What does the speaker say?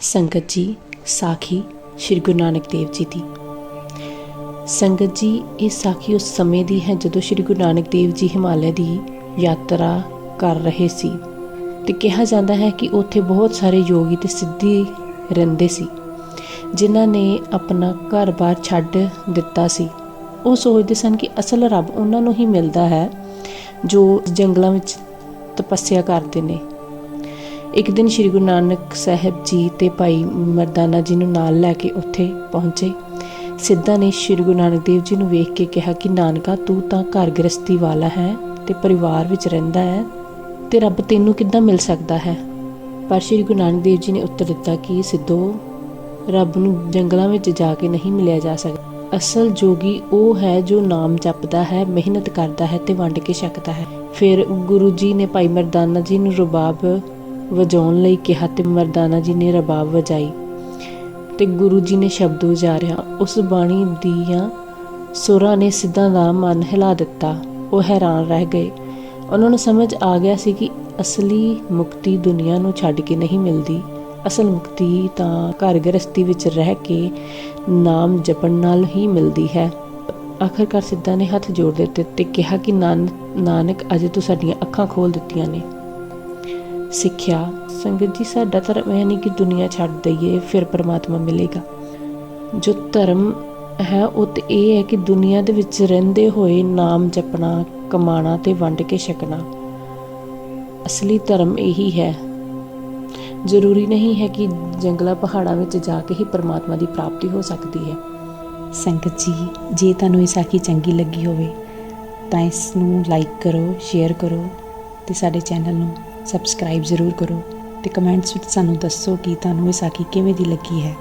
ਸੰਗਤ ਜੀ, ਸਾਖੀ ਸ੍ਰੀ ਗੁਰੂ ਨਾਨਕ ਦੇਵ ਜੀ ਦੀ। ਸੰਗਤ ਜੀ, ਇਹ ਸਾਖੀ ਉਸ ਸਮੇਂ ਦੀ ਹੈ ਜਦੋਂ ਸ੍ਰੀ ਗੁਰੂ ਨਾਨਕ ਦੇਵ ਜੀ ਹਿਮਾਲਿਆ ਦੀ ਯਾਤਰਾ ਕਰ ਰਹੇ ਸੀ ਤੇ ਕਿਹਾ ਜਾਂਦਾ ਹੈ ਕਿ ਉੱਥੇ ਬਹੁਤ ਸਾਰੇ ਯੋਗੀ ਤੇ ਸਿੱਧੀ ਰਹਿੰਦੇ ਸੀ, ਜਿਨ੍ਹਾਂ ਨੇ ਆਪਣਾ ਘਰ-ਬਾਰ ਛੱਡ ਦਿੱਤਾ ਸੀ। ਉਹ ਸੋਚਦੇ ਸਨ ਕਿ ਅਸਲ ਰੱਬ ਉਹਨਾਂ ਨੂੰ ਹੀ ਮਿਲਦਾ ਹੈ ਜੋ ਜੰਗਲਾਂ ਵਿੱਚ ਤਪੱਸਿਆ ਕਰਦੇ ਨੇ। ਇੱਕ ਦਿਨ ਸ੍ਰੀ ਗੁਰੂ ਨਾਨਕ ਸਾਹਿਬ ਜੀ ਤੇ ਭਾਈ ਮਰਦਾਨਾ ਜੀ ਨੂੰ ਨਾਲ ਲੈ ਕੇ ਉੱਥੇ ਪਹੁੰਚੇ। ਸਿੱਧਾ ਨੇ ਸ੍ਰੀ ਗੁਰੂ ਨਾਨਕ ਦੇਵ ਜੀ ਨੂੰ ਵੇਖ ਕੇ ਕਿਹਾ ਕਿ, ਨਾਨਕਾ, ਤੂੰ ਤਾਂ ਘਰ ਗ੍ਰਸਤੀ ਵਾਲਾ ਹੈ ਤੇ ਪਰਿਵਾਰ ਵਿੱਚ ਰਹਿੰਦਾ ਹੈ ਤੇ ਰੱਬ ਤੈਨੂੰ ਕਿੱਦਾਂ ਮਿਲ ਸਕਦਾ ਹੈ? ਪਰ ਸ੍ਰੀ ਗੁਰੂ ਨਾਨਕ ਦੇਵ ਜੀ ਨੇ ਉੱਤਰ ਦਿੱਤਾ ਕਿ, ਸਿੱਧੋ, ਰੱਬ ਨੂੰ ਜੰਗਲਾਂ ਵਿੱਚ ਜਾ ਕੇ ਨਹੀਂ ਮਿਲਿਆ ਜਾ ਸਕਦਾ। ਅਸਲ ਜੋਗੀ ਉਹ ਹੈ ਜੋ ਨਾਮ ਜਪਦਾ ਹੈ, ਮਿਹਨਤ ਕਰਦਾ ਹੈ ਤੇ ਵੰਡ ਕੇ ਛਕਦਾ ਹੈ। ਫਿਰ ਗੁਰੂ ਜੀ ਨੇ ਭਾਈ ਮਰਦਾਨਾ ਜੀ ਨੂੰ ਰਬਾਬ ਵਜਾਉਣ ਲਈ ਕਿਹਾ ਤੇ ਮਰਦਾਨਾ ਜੀ ਨੇ ਰਬਾਬ ਵਜਾਈ ਤੇ ਗੁਰੂ ਜੀ ਨੇ ਸ਼ਬਦ ਉਚਾਰਿਆ ਉਸ ਬਾਣੀ ਦੀਆਂ ਸੁਰਾਂ ਨੇ ਸਿੱਧਾਂ ਦਾ ਮਨ ਹਿਲਾ ਦਿੱਤਾ। ਉਹ ਹੈਰਾਨ ਰਹਿ ਗਏ। ਉਹਨਾਂ ਨੂੰ ਸਮਝ ਆ ਗਿਆ ਸੀ ਕਿ ਅਸਲੀ ਮੁਕਤੀ ਦੁਨੀਆ ਨੂੰ ਛੱਡ ਕੇ ਨਹੀਂ ਮਿਲਦੀ। ਅਸਲ ਮੁਕਤੀ ਤਾਂ ਘਰ ਗ੍ਰਸਤੀ ਵਿੱਚ ਰਹਿ ਕੇ ਨਾਮ ਜਪਣ ਨਾਲ ਹੀ ਮਿਲਦੀ ਹੈ। ਆਖਰਕਾਰ ਸਿੱਧਾ ਨੇ ਹੱਥ ਜੋੜ ਦਿੱਤੇ ਤੇ ਕਿਹਾ ਕਿ ਨਾਨ- ਨਾਨਕ, ਅਜੇ ਤੂੰ ਸਾਡੀਆਂ ਅੱਖਾਂ ਖੋਲ ਦਿੱਤੀਆਂ ਨੇ। ਸਿੱਖਿਆ, ਸੰਗਤ ਜੀ, ਸਾਡਾ ਧਰਮ ਇਹ ਨਹੀਂ ਕਿ ਦੁਨੀਆ ਛੱਡ ਦਈਏ, ਫਿਰ ਪਰਮਾਤਮਾ ਮਿਲੇਗਾ। ਜੋ ਧਰਮ ਹੈ, ਉਹ ਤੇ ਇਹ ਹੈ ਕਿ ਦੁਨੀਆ ਦੇ ਵਿੱਚ ਰਹਿੰਦੇ ਹੋਏ ਨਾਮ ਜਪਣਾ, ਕਮਾਣਾ ਤੇ ਵੰਡ ਕੇ ਛਕਣਾ। ਅਸਲੀ ਧਰਮ ਇਹੀ ਹੈ। ਜ਼ਰੂਰੀ ਨਹੀਂ ਹੈ ਕਿ ਜੰਗਲਾਂ, ਪਹਾੜਾਂ ਵਿੱਚ ਜਾ ਕੇ ਹੀ ਪਰਮਾਤਮਾ ਦੀ ਪ੍ਰਾਪਤੀ ਹੋ ਸਕਦੀ ਹੈ। ਸੰਗਤ ਜੀ, ਜੇ ਤੁਹਾਨੂੰ ਇਹ ਸਾਖੀ ਚੰਗੀ ਲੱਗੀ ਹੋਵੇ, ਤਾਂ ਇਸ ਨੂੰ ਲਾਈਕ ਕਰੋ ਸ਼ੇਅਰ ਕਰੋ ਤੇ ਸਾਡੇ ਚੈਨਲ ਨੂੰ ਸਬਸਕ੍ਰਾਈਬ ਜ਼ਰੂਰ ਕਰੋ ਤੇ ਕਮੈਂਟਸ ਵਿੱਚ ਸਾਨੂੰ ਦੱਸੋ ਕਿ ਤੁਹਾਨੂੰ ਇਹ ਸਾਖੀ ਕਿਵੇਂ ਦੀ ਲੱਗੀ ਹੈ।